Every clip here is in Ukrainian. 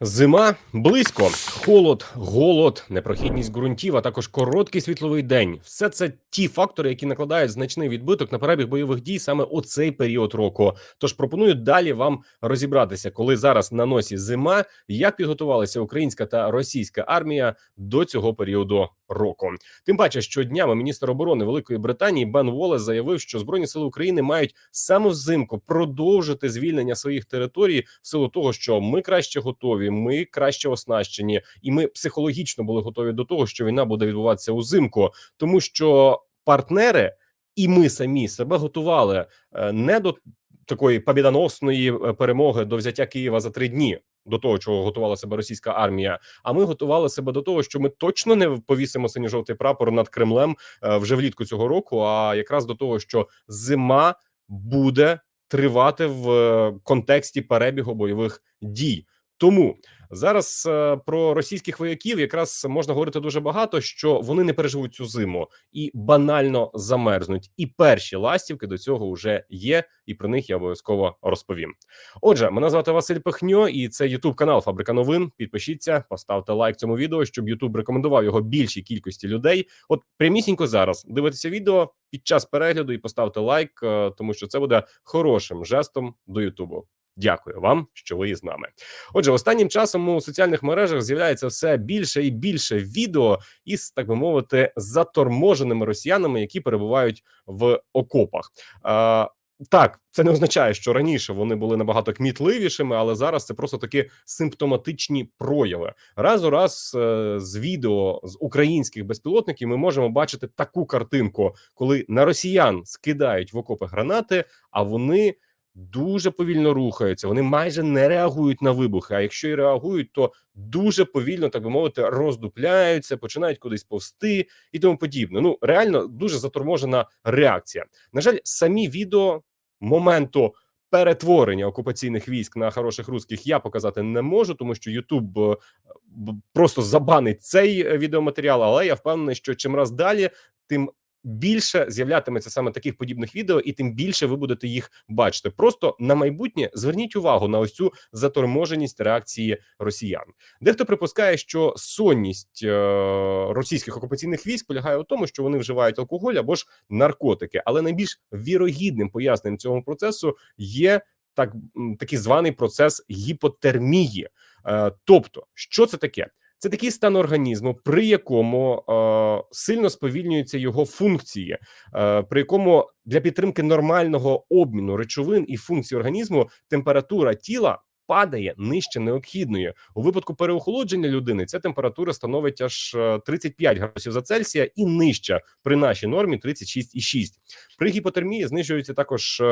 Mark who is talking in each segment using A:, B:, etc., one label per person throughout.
A: Зима близько, холод, голод, непрохідність ґрунтів, а також короткий світловий день. Все це ті фактори, які накладають значний відбиток на перебіг бойових дій саме у цей період року. Тож пропоную далі вам розібратися, коли зараз на носі зима, як підготувалися українська та російська армія до цього періоду року. Тим паче, що днями міністр оборони Великої Британії Бен Волес заявив, що збройні сили України мають саме взимку продовжити звільнення своїх територій в силу того, що ми краще готові, ми краще оснащені, і ми психологічно були готові до того, що війна буде відбуватися узимку, тому що партнери і ми самі себе готували е, не до такої побідоносної е, перемоги до взяття Києва за три дні. До того, чого готувала себе російська армія, а ми готували себе до того, що ми точно не повісимо синьо-жовтий прапор над Кремлем е, вже влітку цього року. А якраз до того, що зима буде тривати в контексті перебігу бойових дій. Тому зараз е, про російських вояків якраз можна говорити дуже багато, що вони не переживуть цю зиму і банально замерзнуть. І перші ластівки до цього вже є, і про них я обов'язково розповім. Отже, мене звати Василь Пехньо, і це Ютуб канал Фабрика новин. Підпишіться, поставте лайк цьому відео, щоб Ютуб рекомендував його більшій кількості людей. От прямісінько зараз дивитеся відео під час перегляду і поставте лайк, е, тому що це буде хорошим жестом до Ютубу. Дякую вам, що ви з нами. Отже, останнім часом у соціальних мережах з'являється все більше і більше відео із так би мовити заторможеними росіянами, які перебувають в окопах. А, так, це не означає, що раніше вони були набагато кмітливішими, але зараз це просто такі симптоматичні прояви. Раз у раз е, з відео з українських безпілотників ми можемо бачити таку картинку, коли на росіян скидають в окопи гранати, а вони дуже повільно рухаються. Вони майже не реагують на вибухи. А якщо і реагують, то дуже повільно, так би мовити, роздупляються, починають кудись повсти і тому подібне. Ну реально дуже заторможена реакція. На жаль, самі відео моменту. Перетворення окупаційних військ на хороших русських я показати не можу, тому що Ютуб е, просто забанить цей е, відеоматеріал. Але я впевнений, що чим раз далі, тим більше з'являтиметься саме таких подібних відео, і тим більше ви будете їх бачити. Просто на майбутнє зверніть увагу на ось цю заторможеність реакції росіян. Дехто припускає, що сонність е, російських окупаційних військ полягає у тому, що вони вживають алкоголь або ж наркотики, але найбільш вірогідним поясненням цього процесу є так такий званий процес гіпотермії. Е, тобто, що це таке? Це такий стан організму, при якому е, сильно сповільнюються його функції, е, при якому для підтримки нормального обміну речовин і функцій організму температура тіла падає нижче необхідної. У випадку переохолодження людини ця температура становить аж е, 35 градусів за Цельсія і нижча при нашій нормі 36,6. При гіпотермії знижується також.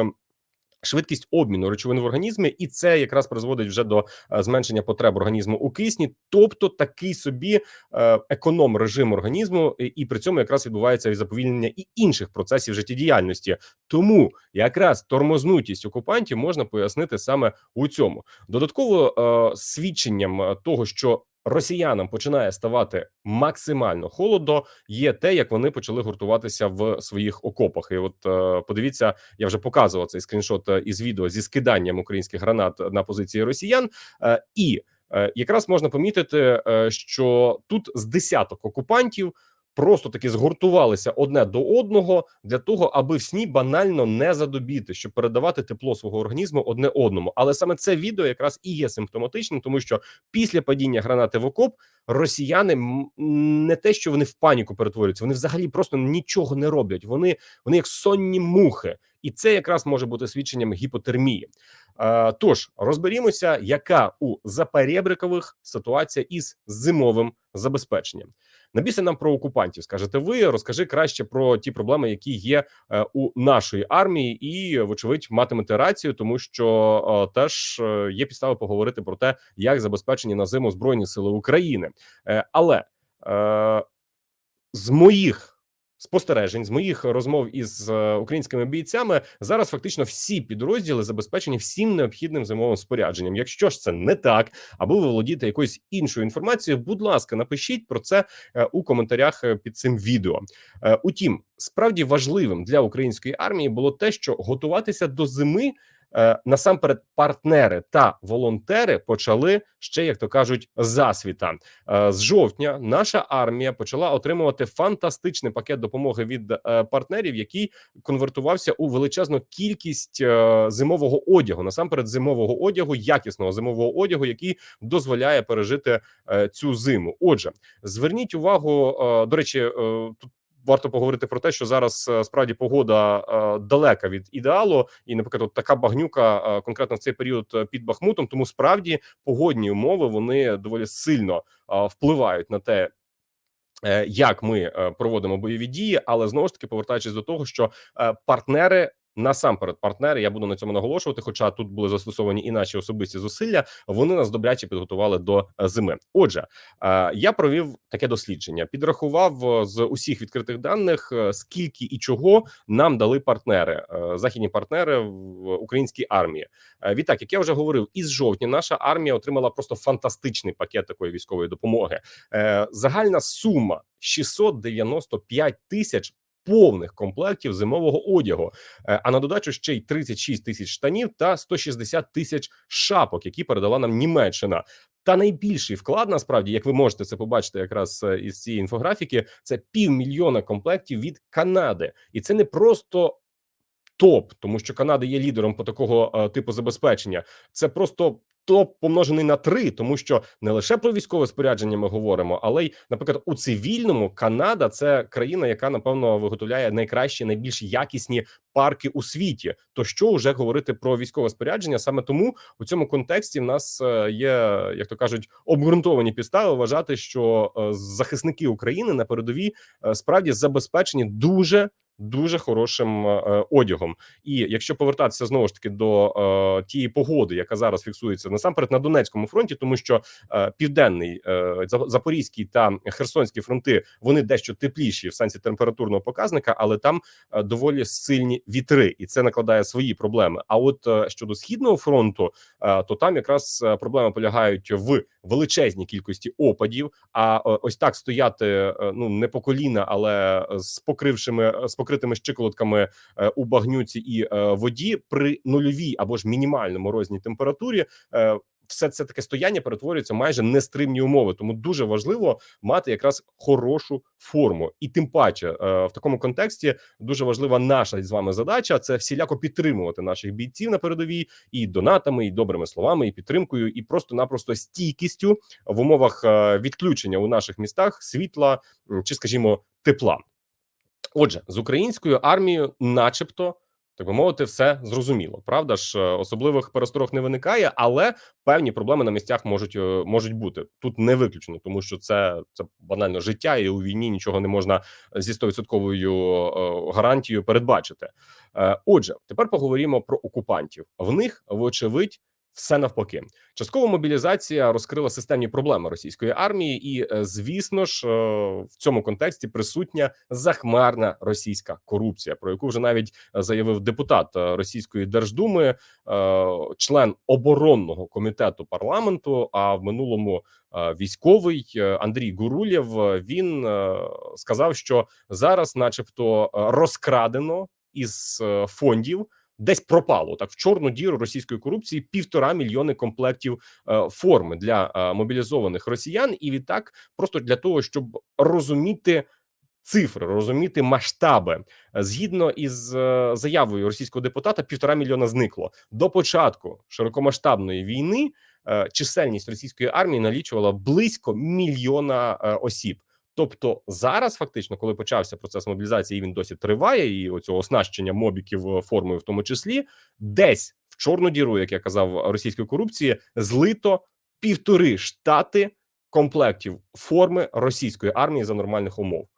A: Швидкість обміну речовин в організмі, і це якраз призводить вже до е, зменшення потреб організму у кисні, тобто такий собі е, економ режим організму, і, при цьому якраз відбувається і заповільнення і інших процесів життєдіяльності. Тому якраз тормознутість окупантів можна пояснити саме у цьому. Додатково е, свідченням того, що Росіянам починає ставати максимально холодно. Є те, як вони почали гуртуватися в своїх окопах. І от е, подивіться, я вже показував цей скріншот е, із відео зі скиданням українських гранат на позиції росіян, е, і якраз можна помітити, що тут з десяток окупантів просто таки згуртувалися одне до одного для того, аби в сні банально не задобіти, щоб передавати тепло свого організму одне одному. Але саме це відео якраз і є симптоматичним, тому що після падіння гранати в окоп росіяни не те, що вони в паніку перетворюються, вони взагалі просто нічого не роблять. Вони вони як сонні мухи, і це якраз може бути свідченням гіпотермії. Е, тож розберімося, яка у заперебрикових ситуація із зимовим забезпеченням. Набійся нам про окупантів. Скажете ви, розкажи краще про ті проблеми, які є е, у нашої армії, і вочевидь матимете рацію, тому що е, теж є підстави поговорити про те, як забезпечені на зиму збройні сили України. Але з моїх спостережень, з моїх розмов із е, українськими бійцями, зараз фактично всі підрозділи забезпечені всім необхідним зимовим спорядженням. Якщо ж це не так, або ви володієте якоюсь іншою інформацією, будь ласка, напишіть про це е, у коментарях е, під цим відео. Утім, справді важливим для української армії було те, що готуватися до зими насамперед партнери та волонтери почали ще, як то кажуть, засвіта Е, з жовтня. Наша армія почала отримувати фантастичний пакет допомоги від е, партнерів, який конвертувався у величезну кількість е, зимового одягу. Насамперед, зимового одягу, якісного зимового одягу, який дозволяє пережити е, цю зиму. Отже, зверніть увагу. е, До речі, е, тут. Варто поговорити про те, що зараз е, справді погода е, далека від ідеалу, і наприклад, от така багнюка е, конкретно в цей період під Бахмутом. Тому справді погодні умови вони доволі сильно впливають на те, як ми проводимо бойові дії, але знову ж таки повертаючись до того, що партнери. Насамперед, партнери, я буду на цьому наголошувати. Хоча тут були застосовані і наші особисті зусилля, вони нас добряче підготували до е, зими. Отже, е, я провів таке дослідження, підрахував е, з усіх відкритих даних, скільки і чого нам дали партнери, західні партнери в українській армії. Відтак, як я вже говорив, із жовтня наша армія отримала просто фантастичний пакет такої військової допомоги. Загальна сума 695 тисяч. Повних комплектів зимового одягу, Е, а на додачу ще й 36 тисяч штанів та 160 тисяч шапок, які передала нам Німеччина. Та найбільший вклад насправді, як ви можете це побачити, якраз е, із цієї інфографіки, це півмільйона комплектів від Канади, і це не просто топ, тому що Канада є лідером по такого е, типу забезпечення. Це просто топ помножений на три, тому що не лише про військове спорядження ми говоримо, але й, наприклад, у цивільному Канада це країна, яка напевно виготовляє найкращі, найбільш якісні парки у світі. То що вже говорити про військове спорядження? Саме тому у цьому контексті в нас е, є, як то кажуть, обґрунтовані підстави вважати, що е, захисники України на передовій е, справді забезпечені дуже. Дуже хорошим е, одягом, і якщо повертатися знову ж таки до е, тієї погоди, яка зараз фіксується насамперед на Донецькому фронті, тому що е, південний е, Запорізький та Херсонський фронти вони дещо тепліші в сенсі температурного показника, але там е, доволі сильні вітри, і це накладає свої проблеми. А от е, щодо східного фронту, е, то там якраз е, проблеми полягають в величезній кількості опадів. А е, ось так стояти е, ну не по коліна, але з покрившими з покритими щиколотками е, у багнюці і воді при нульовій або ж мінімальному морозній температурі. Все це таке стояння перетворюється майже нестримні умови, тому дуже важливо мати якраз хорошу форму, і тим паче е, в такому контексті дуже важлива наша з вами задача це всіляко підтримувати наших бійців на передовій і донатами, і добрими словами, і підтримкою, і просто-напросто стійкістю в умовах е, відключення у наших містах світла чи, скажімо, тепла. Отже, з українською армією, начебто, так би мовити, все зрозуміло. Правда ж, е, особливих пересторог не виникає, але певні проблеми на місцях можуть е, можуть бути тут не виключено, тому що це це банально життя, і у війні нічого не можна зі 100% е, гарантією передбачити. Е, Отже, тепер поговоримо про окупантів. В них, вочевидь, все навпаки. Часткова мобілізація розкрила системні проблеми російської армії, і е, звісно ж, е, в цьому контексті присутня захмарна російська корупція, про яку вже навіть е, заявив депутат російської держдуми, член оборонного комітету парламенту. А в минулому військовий Андрій Гурулєв. Він сказав, що зараз, начебто, розкрадено із фондів десь пропало так в чорну діру російської корупції півтора мільйони комплектів е, форми для е, мобілізованих росіян, і відтак просто для того, щоб розуміти. Цифри розуміти масштаби згідно із е, заявою російського депутата, півтора мільйона зникло до початку широкомасштабної війни. е, Чисельність російської армії налічувала близько мільйона е, осіб. Тобто зараз, фактично, коли почався процес мобілізації, і він досі триває, і оцього оснащення мобіків е, формою, в тому числі, десь в чорну діру, як я казав, російської корупції, злито півтори штати комплектів форми російської армії за нормальних умов.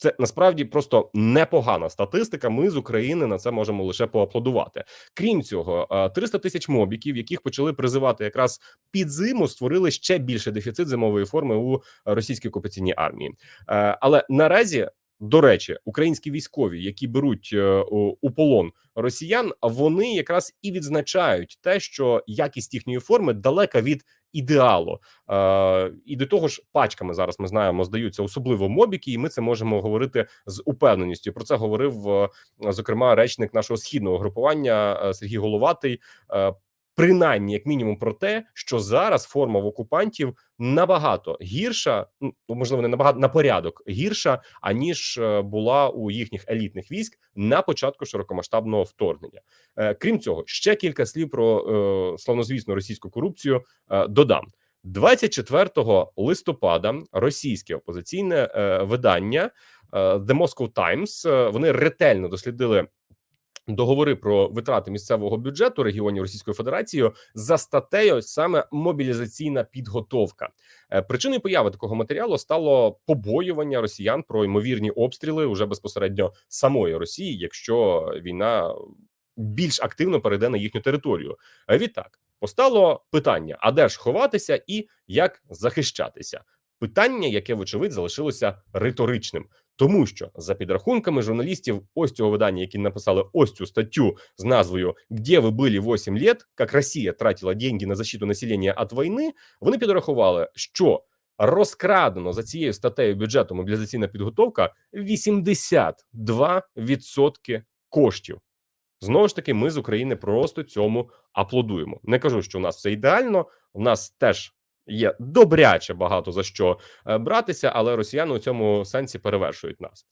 A: Це насправді просто непогана статистика. Ми з України на це можемо лише поаплодувати. Крім цього, е, 300 тисяч мобіків, яких почали призивати якраз під зиму, створили ще більше дефіцит зимової форми у російській окупаційній армії. Е, Але наразі До речі, українські військові, які беруть е, у полон росіян, вони якраз і відзначають те, що якість їхньої форми далека від ідеалу. Е, І до того ж, пачками зараз ми знаємо, здаються особливо мобіки, і ми це можемо говорити з упевненістю. Про це говорив е, зокрема речник нашого східного групування Сергій Головатий. Принаймні, як мінімум, про те, що зараз форма в окупантів набагато гірша, ну можливо, не набагато на порядок гірша, аніж е, була у їхніх елітних військ на початку широкомасштабного вторгнення. Е, Крім цього, ще кілька слів про е, славнозвісну російську корупцію додам. 24 листопада російське опозиційне видання The Moscow Times вони ретельно дослідили договори про витрати місцевого бюджету регіонів Російської Федерації за статтею саме мобілізаційна підготовка. Е, Причиною появи такого матеріалу стало побоювання росіян про ймовірні обстріли уже безпосередньо самої Росії, якщо війна більш активно перейде на їхню територію. Е, Відтак постало питання: а де ж ховатися і як захищатися? Питання, яке вочевидь залишилося риторичним, тому що за підрахунками журналістів, ось цього видання, які написали ось цю статтю з назвою «Где ви були 8 лет? Як Росія тратила деньги на защиту населення від війни», вони підрахували, що розкрадено за цією статтею бюджету мобілізаційна підготовка 82% коштів. Знову ж таки, ми з України просто цьому аплодуємо. Не кажу, що у нас все ідеально. У нас теж є добряче багато за що е, братися, але росіяни у цьому сенсі перевершують нас.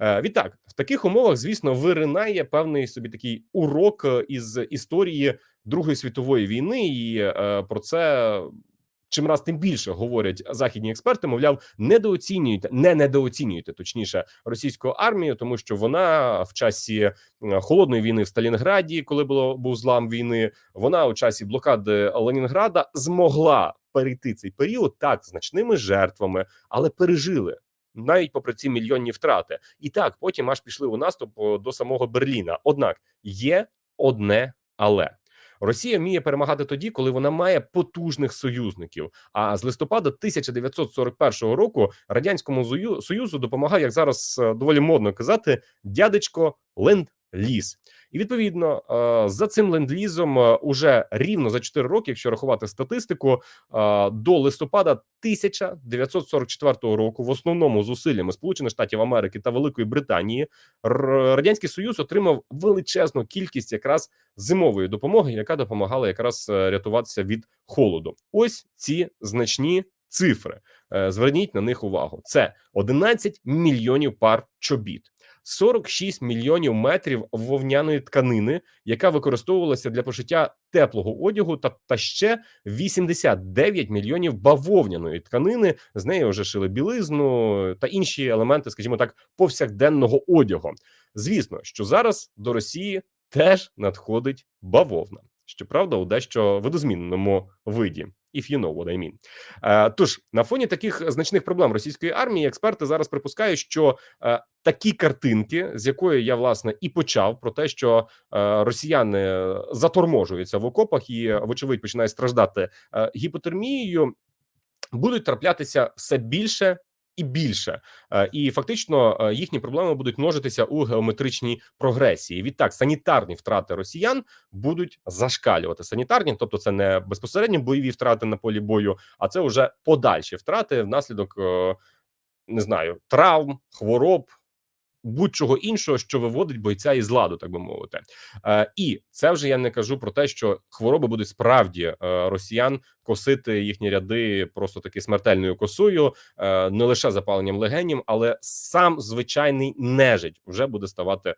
A: Е, Відтак, в таких умовах, звісно, виринає певний собі такий урок е, із історії Другої світової війни, і про це. Чим раз тим більше говорять західні експерти, мовляв, недооцінюйте, не недооцінюйте точніше російську армію, тому що вона в часі холодної війни в Сталінграді, коли було був злам війни, вона у часі блокади Ленінграда змогла перейти цей період так значними жертвами, але пережили. Навіть попри ці мільйонні втрати, і так потім аж пішли у наступ до самого Берліна. Однак є одне але Росія вміє перемагати тоді, коли вона має потужних союзників. А з листопада 1941 року радянському союзу допомагає, як зараз е, доволі модно казати, дядечко ленд-ліз. І відповідно е, за цим ленд-лізом е, уже рівно за 4 роки, якщо рахувати статистику, е, до листопада 1944 року, в основному зусиллями Сполучених Штатів Америки та Великої Британії, радянський союз отримав величезну кількість якраз зимової допомоги, яка допомагала якраз рятуватися від холоду. Ось ці значні цифри. Зверніть на них увагу. Це 11 мільйонів пар чобіт. 46 мільйонів метрів вовняної тканини, яка використовувалася для пошиття теплого одягу, та, та ще 89 мільйонів бавовняної тканини. З неї вже шили білизну та інші елементи, скажімо так, повсякденного одягу. Звісно, що зараз до Росії теж надходить бавовна. Щоправда, у дещо видозмінному виді. If you know what I mean. Е, тож на фоні таких значних проблем російської армії експерти зараз припускають, що е, такі картинки, з якої я власне і почав, про те, що е, росіяни заторможуються в окопах і, вочевидь, починають страждати е, гіпотермією, будуть траплятися все більше. І більше, Е, і фактично е, їхні проблеми будуть множитися у геометричній прогресії. Відтак, санітарні втрати росіян будуть зашкалювати. Санітарні, тобто це не безпосередньо бойові втрати на полі бою, а це вже подальші втрати внаслідок е, не знаю травм, хвороб. Будь-чого іншого, що виводить бойця із ладу, так би мовити, е, і це вже я не кажу про те, що хвороби будуть справді е, росіян косити їхні ряди просто таки смертельною косою, е, не лише запаленням легенів, але сам звичайний нежить вже буде ставати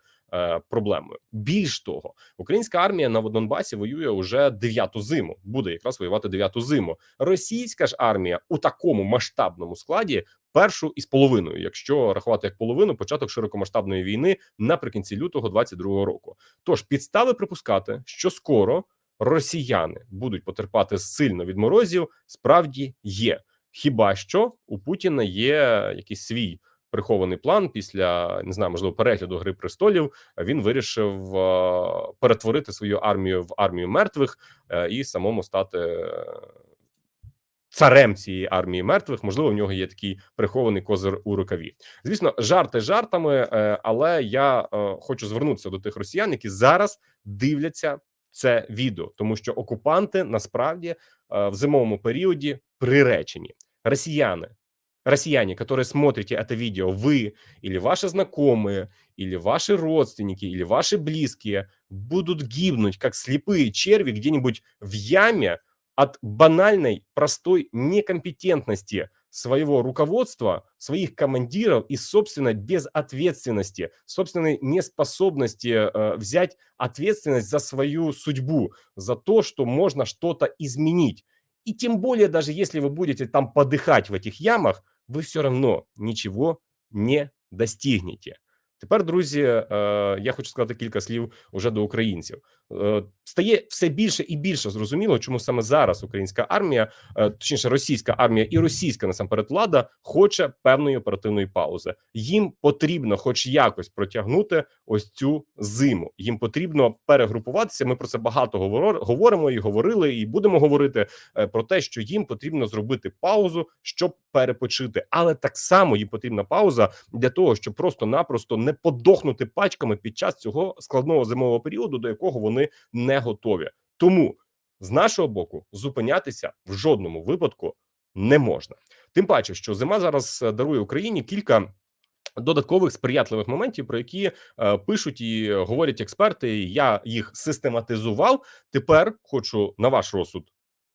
A: проблемою. Більш того, українська армія на Донбасі воює уже дев'яту зиму. Буде якраз воювати дев'яту зиму. Російська ж армія у такому масштабному складі першу із половиною, якщо рахувати як половину, початок широкомасштабної війни наприкінці лютого 22-го року. Тож підстави припускати, що скоро росіяни будуть потерпати сильно від морозів, справді є. Хіба що у Путіна є якийсь свій прихований план після не знаю, можливо, перегляду гри престолів. Він вирішив е, перетворити свою армію в армію мертвих е, і самому стати царем цієї армії мертвих. Можливо, в нього є такий прихований козир у рукаві. Звісно, жарти жартами, е, але я е, хочу звернутися до тих росіян, які зараз дивляться це відео, тому що окупанти насправді е, в зимовому періоді приречені. Росіяни, россияне, которые смотрите это видео, вы или ваши знакомые, или ваши родственники, или ваши близкие будут гибнуть, как слепые черви где-нибудь в яме от банальной, простой некомпетентности своего руководства, своих командиров и, собственно, безответственности, собственной неспособности э, взять ответственность за свою судьбу, за то, что можно что-то изменить. И тем более, даже если вы будете там подыхать в этих ямах, ви все равно нічого не достигнете. Тепер, друзі, е, я хочу сказати кілька слів уже до українців. Е, стає все більше і більше зрозуміло, чому саме зараз українська армія, е, точніше, російська армія і російська насамперед влада хоче певної оперативної паузи. Їм потрібно, хоч якось, протягнути ось цю зиму. Їм потрібно перегрупуватися. Ми про це багато говоримо і говорили, і будемо говорити про те, що їм потрібно зробити паузу, щоб перепочити, але так само їм потрібна пауза для того, щоб просто-напросто не подохнути пачками під час цього складного зимового періоду, до якого вони не готові. Тому з нашого боку зупинятися в жодному випадку не можна. Тим паче, що зима зараз е, дарує Україні кілька. Додаткових сприятливих моментів, про які е, пишуть і говорять експерти. Я їх систематизував. Тепер хочу на ваш розсуд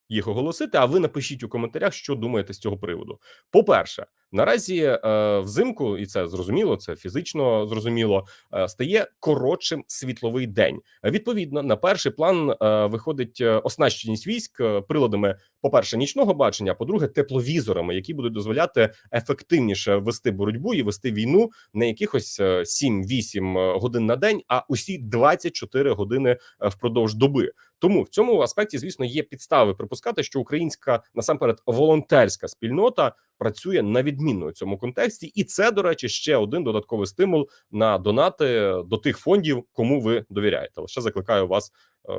A: їх оголосити. А ви напишіть у коментарях, що думаєте з цього приводу. По перше, Наразі е, взимку, і це зрозуміло, це фізично зрозуміло, е, стає коротшим світловий день. Відповідно, на перший план е, виходить оснащеність військ приладами, по перше, нічного бачення, а по-друге, тепловізорами, які будуть дозволяти ефективніше вести боротьбу і вести війну не якихось 7-8 е, годин на день, а усі 24 години впродовж доби. Тому в цьому аспекті, звісно, є підстави припускати, що українська насамперед волонтерська спільнота працює на відмінно у цьому контексті, і це, до речі, ще один додатковий стимул на донати до тих фондів, кому ви довіряєте. Лише закликаю вас. Е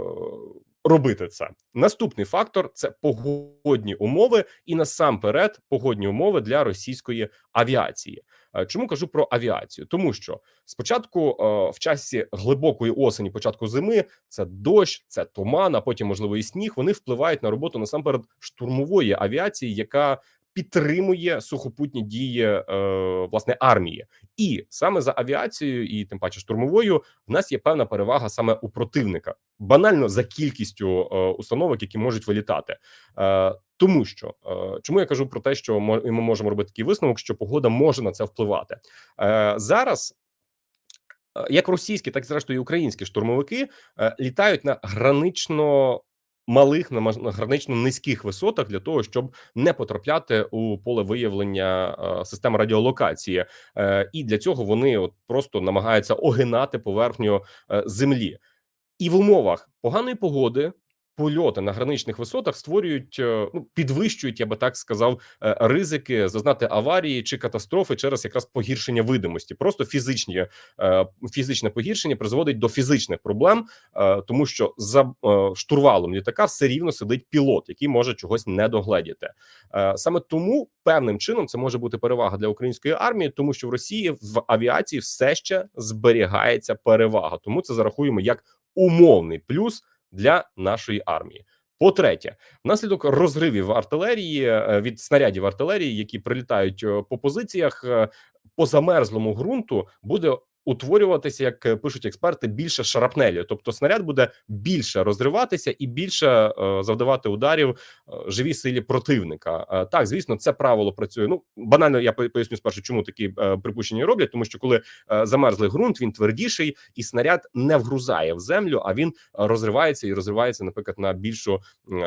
A: Робити це наступний фактор це погодні умови, і насамперед погодні умови для російської авіації. Е, чому кажу про авіацію? Тому що спочатку е, в часі глибокої осені, початку зими, це дощ, це туман, а потім можливо і сніг. Вони впливають на роботу насамперед штурмової авіації, яка підтримує сухопутні дії е, власне армії, і саме за авіацією, і тим паче штурмовою, в нас є певна перевага саме у противника, банально за кількістю е, установок, які можуть вилітати. Е, тому що е, чому я кажу про те, що ми можемо робити такий висновок, що погода може на це впливати е, зараз. Е, як російські, так зрештою і українські штурмовики літають на гранично малих на гранично низьких висотах для того, щоб не потрапляти у поле виявлення систем радіолокації, е, і для цього вони от просто намагаються огинати поверхню е, землі, і в умовах поганої погоди польоти на граничних висотах створюють е, ну підвищують, я би так сказав, е, ризики зазнати аварії чи катастрофи через якраз погіршення видимості. Просто фізичні е, фізичне погіршення призводить до фізичних проблем, тому що за штурвалом літака все рівно сидить пілот, який може чогось не догледіти. Саме тому певним чином це може бути перевага для української армії, тому що в Росії в авіації все ще зберігається перевага. Тому це зарахуємо як умовний плюс для нашої армії. По третє, внаслідок розривів артилерії е, від снарядів артилерії, які прилітають е, по позиціях е, по замерзлому ґрунту, буде утворюватися, як е, пишуть експерти, більше шарапнелі, тобто снаряд буде більше розриватися і більше е, завдавати ударів е, живій силі противника. Так, звісно, це правило працює. Ну банально я поясню спершу, чому такі припущення роблять, тому що коли замерзлий ґрунт, він твердіший, і снаряд не вгрузає в землю, а він розривається і розривається, наприклад, на більшу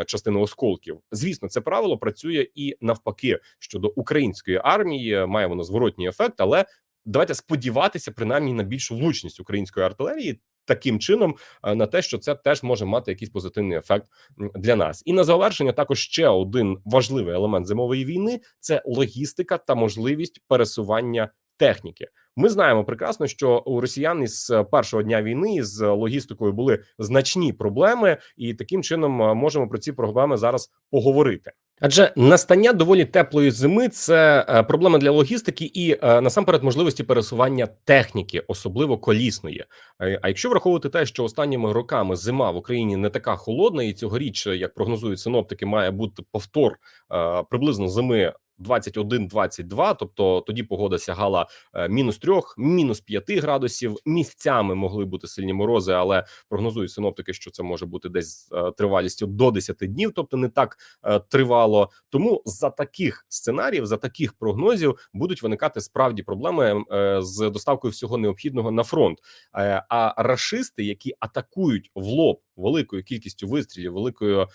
A: частину осколків. Звісно, це правило працює і навпаки щодо української армії, має воно зворотній ефект, але давайте сподіватися принаймні на більшу влучність української артилерії. Таким чином е, на те, що це теж може мати якийсь позитивний ефект для нас, і на завершення також ще один важливий елемент зимової війни це логістика та можливість пересування техніки. Ми знаємо прекрасно, що у росіян із першого дня війни з логістикою були значні проблеми, і таким чином е, можемо про ці проблеми зараз поговорити. Адже настання доволі теплої зими це е, проблема для логістики і е, насамперед можливості пересування техніки, особливо колісної. А якщо враховувати те, що останніми роками зима в Україні не така холодна, і цьогоріч, як прогнозують синоптики, має бути повтор е, приблизно зими. 21-22, тобто тоді погода сягала е, мінус 3, мінус 5 градусів. Місцями могли бути сильні морози, але прогнозують синоптики, що це може бути десь е, тривалістю до 10 днів, тобто не так е, тривало. Тому за таких сценаріїв, за таких прогнозів будуть виникати справді проблеми з доставкою всього необхідного на фронт. А рашисти, які атакують в лоб великою кількістю вистрілів, великою.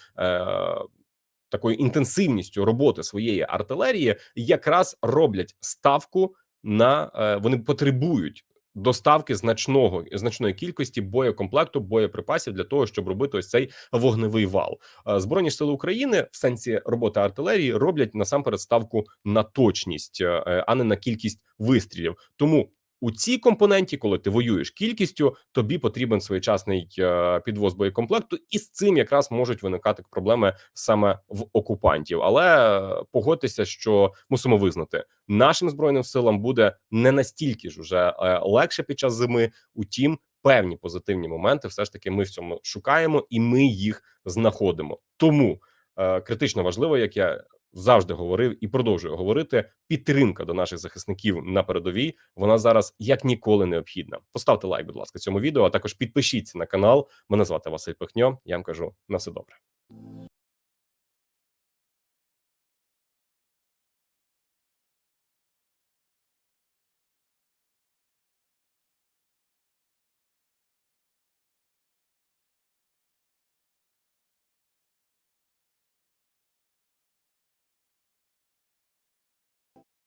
A: Такою інтенсивністю роботи своєї артилерії якраз роблять ставку на е, вони потребують доставки значного значної кількості боєкомплекту, боєприпасів для того, щоб робити ось цей вогневий вал. Е, Збройні сили України в сенсі роботи артилерії роблять насамперед ставку на точність, е, а не на кількість вистрілів. Тому у цій компоненті, коли ти воюєш кількістю, тобі потрібен своєчасний е, підвоз боєкомплекту, і з цим якраз можуть виникати проблеми саме в окупантів. Але е, погодьтеся, що мусимо визнати, нашим збройним силам буде не настільки ж уже е, легше під час зими. Утім, певні позитивні моменти, все ж таки, ми в цьому шукаємо і ми їх знаходимо. Тому критично важливо, як я завжди говорив і продовжує говорити. Підтримка до наших захисників на передовій. Вона зараз як ніколи необхідна. Поставте лайк, будь ласка, цьому відео. А також підпишіться на канал. Мене звати Василь Пихньо. Я вам кажу на все добре.